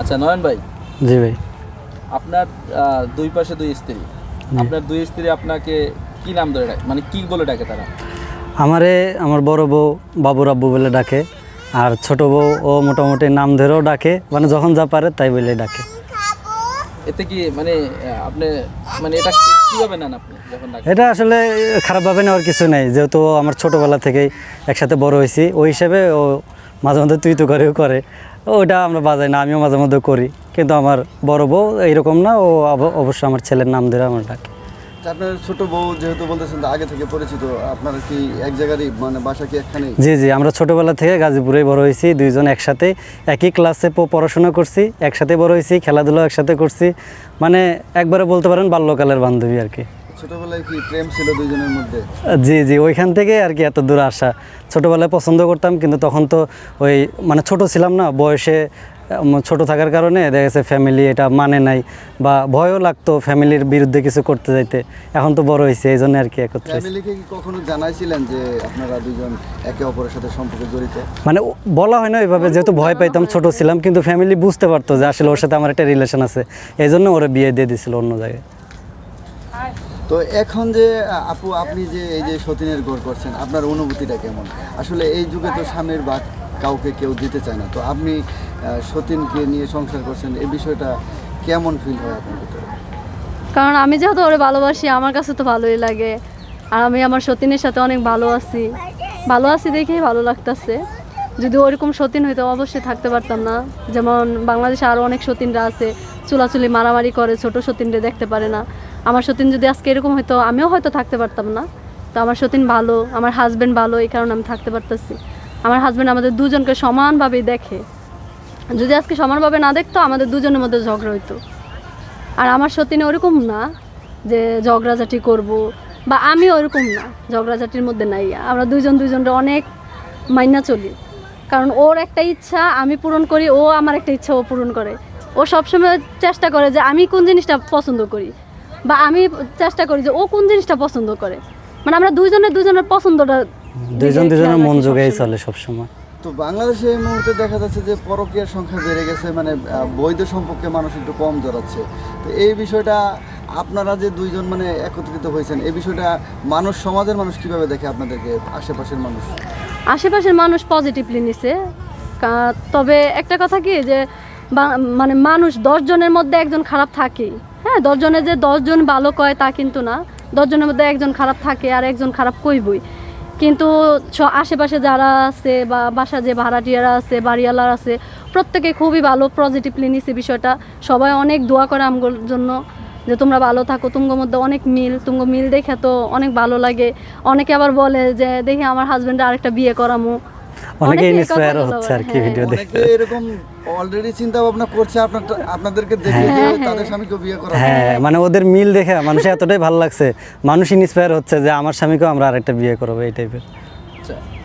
আচ্ছা নয়ন ভাই। জি ভাই। আপনার দুই পাশে দুই স্ত্রী। আপনার দুই স্ত্রী আপনাকে কি নাম ধরে ডাকে? মানে কি বলে ডাকে তারা? আমারে আমার বড় বউ বাবুর আব্বু বলে ডাকে আর ছোট বউ ও মোটামুটি নাম ধরেও ডাকে মানে যখন যা পারে তাই বলে ডাকে। এতে কি মানে আপনি মানে এটা কীভাবে নেন আপনি যখন এটা আসলে খারাপভাবে নেওয়ার কিছু নেই যেহেতু আমার ছোটোবেলা থেকেই একসাথে বড় হয়েছি ওই হিসেবে ও মাঝে মধ্যে তুই তো করেও করে। ওইটা আমরা বাজাই না আমিও মাঝে মধ্যে করি। কিন্তু আমার বড় বউ এইরকম না ও অবশ্য আমার ছেলের নাম ধরে আমার ডাকে। তা আপনার ছোট বউ যেহেতু বলতেছেন আগে থেকে পরিচিত আপনারা কি এক জায়গারই মানে বাসা কি একখানেই? জি জি আমরা ছোটবেলা থেকে গাজীপুরেই বড় হয়েছি দুইজন একসাথে একই ক্লাসে পড়াশোনা করছি একসাথে বড় হয়েছি খেলাধুলা একসাথে করছি। মানে একবারে বলতে পারেন বাল্যকালের বান্ধবী আর কি। ছোটবেলায় কি প্রেম ছিল দুইজনের মধ্যে? জি জি ওইখান থেকে আর কি এত দূর আসা। ছোটবেলায় পছন্দ করতাম কিন্তু তখন তো ওই মানে ছোট ছিলাম না বয়সে ছোট থাকার কারণে দেখা গেছে ফ্যামিলি এটা মানে নাই বা ভয়ও লাগতো ফ্যামিলির বিরুদ্ধে কিছু করতে যাইতে। এখন তো বড় হয়েছে এই জন্য আর কি একত্রে ফ্যামিলিকে কি কখনো জানাইছিলেন যে আপনারা দুইজন একে অপরের সাথে সম্পর্কে জড়িত? মানে বলা হয় না ওইভাবে যেহেতু ভয় পাইতাম ছোট ছিলাম কিন্তু ফ্যামিলি বুঝতে পারতো যে আসলে ওর সাথে আমার একটা রিলেশন আছে। এই জন্য ওরা বিয়ে দিয়ে দিছিল অন্য জায়গায়। তো এখন যে আপু, আপনি যে এই যে সতীনের গোর করছেন, আপনার অনুভূতিটা কেমন? আসলে এই যুগে তো স্বামীর বা কাউকে কেউ দিতে চায় না। তো আপনি সতীনকে নিয়ে সংসার করছেন এই বিষয়টা কেমন ফিল হয় আপনার ভিতরে? কারণ আমি যেহেতু ওরে ভালোবাসি, আমার কাছে তো ভালোই লাগে। আর আমি আমার সতীনের সাথে অনেক ভালো আছি। ভালো আছি দেখেই ভালো লাগতেছে। যদি ওরকম সতীন হইতো, অবশ্যই থাকতে পারতাম না। যেমন বাংলাদেশে আরও অনেক সতীনরা আছে। চুলাচুলি মারামারি করে, ছোট সতীনরে দেখতে পারে না। আমার সতীন যদি আজকে এরকম হতো আমিও হয়তো থাকতে পারতাম না। তো আমার সতীন ভালো, আমার হাজব্যান্ড ভালো, এই কারণে আমি থাকতে পারতেছি। আমার হাজব্যান্ড আমাদের দুজনকে সমানভাবেই দেখে। যদি আজকে সমানভাবে না দেখতো, আমাদের দুজনের মধ্যে ঝগড়া হইতো। আর আমার সতীনে ওরকম না যে ঝগড়াঝাটি করব, বা আমি ওরকম না, ঝগড়াঝাটির মধ্যে নাই। আমরা দুজন দুইজনটা অনেক মাইনা চলি। কারণ ওর একটা ইচ্ছা, আমি পূরণ করি, ও আমার একটা ইচ্ছা, ও পূরণ করে। ও সবসময় চেষ্টা করে যে আমি কোন জিনিসটা পছন্দ করি। বা আমি চেষ্টা করি যে ও কোন জিনিসটা পছন্দ করে। মানে আমরা দুইজনের দুজনের পছন্দটা দুইজন দুজনের মন যোগাই। চলে সবসময়। তো বাংলাদেশে এই মুহূর্তে দেখা যাচ্ছে যে পরকীয়ার সংখ্যা বেড়ে গেছে মানে বৈধ সম্পর্কে মানুষ একটু কম জড়াচ্ছে। তো এই বিষয়টা আপনারা যে দুইজন মানে একত্রিত হয়েছেন এই বিষয়টা মানুষ সমাজের মানুষ কীভাবে দেখে আপনাদেরকে আশেপাশের মানুষ? আশেপাশের মানুষ পজিটিভলি নিছে। তবে একটা কথা কি যে বা- মানে মানুষ দশজনের মধ্যে একজন খারাপ থাকেই। হ্যাঁ দশজনে যে দশজন ভালো কয় তা কিন্তু না। দশজনের মধ্যে একজন খারাপ থাকে আর একজন খারাপ কইবই। কিন্তু আশেপাশে যারা আছে বা বাসা যে ভাড়াটিয়ারা আছে, বাড়িওয়ালার আছে, প্রত্যেকে খুবই ভালো পজিটিভলি নিছে বিষয়টা। সবাই অনেক দোয়া করে আমগোর জন্য যে তোমরা ভালো থাকো তুঙ্গর মধ্যে অনেক মিল তুঙ্গ মিল দেখে তো অনেক ভালো লাগে। অনেকে আবার বলে যে, দেখি আমার হাজব্যান্ডে আরেকটা বিয়ে করামু। অনেকে ইন্সপায়ার হচ্ছে আর কি ভিডিও হ্যাঁ। দেখে এরকম অলরেডি চিন্তা ভাবনা করছে আপনার আপনাদেরকে দেখে তাদের স্বামীকে বিয়ে করা হ্যাঁ মানে ওদের মিল দেখে মানুষের এতটাই ভালো লাগছে। মানুষ ইন্সপায়ার হচ্ছে যে আমার স্বামীকেও আমরা আরেকটা বিয়ে করব এই টাইপের